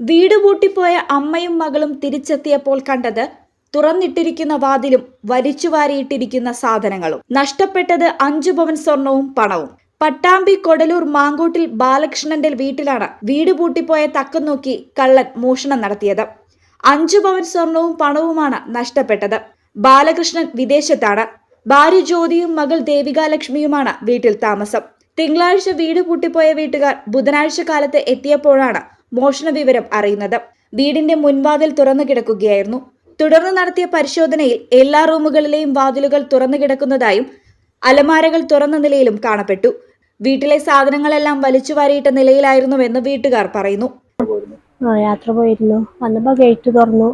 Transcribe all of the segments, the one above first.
വീട് പൂട്ടിപ്പോയ അമ്മയും മകളും തിരിച്ചെത്തിയപ്പോൾ കണ്ടത് തുറന്നിട്ടിരിക്കുന്ന വാതിലും വലിച്ചുവാരിയിട്ടിരിക്കുന്ന സാധനങ്ങളും. നഷ്ടപ്പെട്ടത് അഞ്ചു പവൻ സ്വർണവും പണവും. പട്ടാമ്പി കൊടലൂർ മാങ്കോട്ടിൽ ബാലകൃഷ്ണന്റെ വീട്ടിലാണ് വീട് പൂട്ടിപ്പോയ തക്കം നോക്കി കള്ളൻ മോഷണം നടത്തിയത്. അഞ്ചു പവൻ സ്വർണവും പണവുമാണ് നഷ്ടപ്പെട്ടത്. ബാലകൃഷ്ണൻ വിദേശത്താണ്. ഭാര്യ ജ്യോതിയും മകൾ ദേവികാലക്ഷ്മിയുമാണ് വീട്ടിൽ താമസം. തിങ്കളാഴ്ച വീട് പൂട്ടിപ്പോയ വീട്ടുകാർ ബുധനാഴ്ച കാലത്ത് എത്തിയപ്പോഴാണ് മോഷണ വിവരം അറിയുന്നത്. വീടിന്റെ മുൻവാതിൽ തുറന്നു കിടക്കുകയായിരുന്നു. തുടർന്ന് നടത്തിയ പരിശോധനയിൽ എല്ലാ റൂമുകളിലെയും വാതിലുകൾ തുറന്നു കിടക്കുന്നതായും അലമാരകൾ തുറന്ന നിലയിലും കാണപ്പെട്ടു. വീട്ടിലെ സാധനങ്ങളെല്ലാം വലിച്ചുവാരിയിട്ട നിലയിലായിരുന്നുവെന്ന് വീട്ടുകാർ പറയുന്നു. യാത്ര പോയിരുന്നു. വന്നപ്പോൾ ഗേറ്റ് തുറന്നു.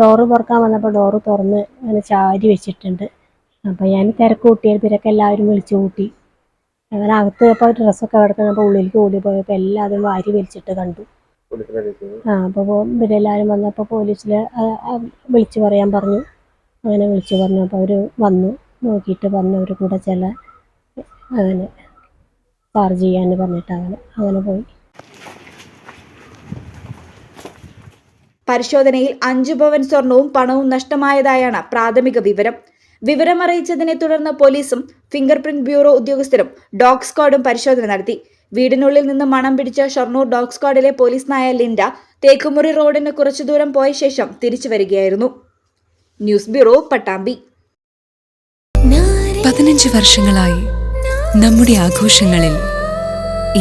ഡോറ് തുറക്കാൻ വന്നപ്പോൾ ഡോറ് തുറന്ന് അങ്ങനെ ചാരി വെച്ചിട്ടുണ്ട്. അപ്പോൾ ഞാൻ തിരക്ക് കൂട്ടിയത് തിരക്ക് എല്ലാവരും വിളിച്ചു കൂട്ടി. അങ്ങനെ അകത്ത് ഡ്രസ്സൊക്കെ കിടക്കുന്നപ്പോൾ ഉള്ളിലേക്ക് ഓടി പോയപ്പോൾ എല്ലാവരും വാരി വലിച്ചിട്ട് കണ്ടു. ആ അപ്പോൾ പിന്നെ എല്ലാവരും വന്നപ്പോൾ പോലീസിൽ വിളിച്ചു പറയാൻ പറഞ്ഞു. അങ്ങനെ വിളിച്ചു പറഞ്ഞു. അപ്പോൾ അവർ വന്നു. നോക്കിയിട്ട് പറഞ്ഞു അവർ കൂടെ ചില അങ്ങനെ ചാർജ് ചെയ്യാൻ പറഞ്ഞിട്ട് അങ്ങനെ അങ്ങനെ പോയി. പരിശോധനയിൽ അഞ്ചു പവൻ സ്വർണവും പണവും നഷ്ടമായതായാണ് പ്രാഥമിക വിവരം. വിവരമറിയിച്ചതിനെ തുടർന്ന് പോലീസും ഫിംഗർ പ്രിന്റ് ബ്യൂറോ ഉദ്യോഗസ്ഥരും ഡോഗ് സ്ക്വാഡും പരിശോധന നടത്തി. വീടിനുള്ളിൽ നിന്ന് മണം പിടിച്ച ഷൊർണൂർ ഡോഗ് സ്ക്വാഡിലെ പോലീസ് നായ ലിൻഡ തേക്കുമുറി റോഡിന് കുറച്ചു ദൂരം പോയ ശേഷം തിരിച്ചു വരികയായിരുന്നു. News bureau Pattambi. പതിനഞ്ച് വർഷങ്ങളായി നമ്മുടെ ആഘോഷങ്ങളിൽ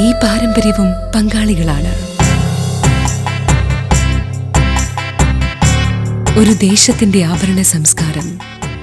ഈ പാരമ്പര്യവും പങ്കാളികളാണ്. ഒരു ദേശത്തിന്റെ ആഭരണ സംസ്കാരം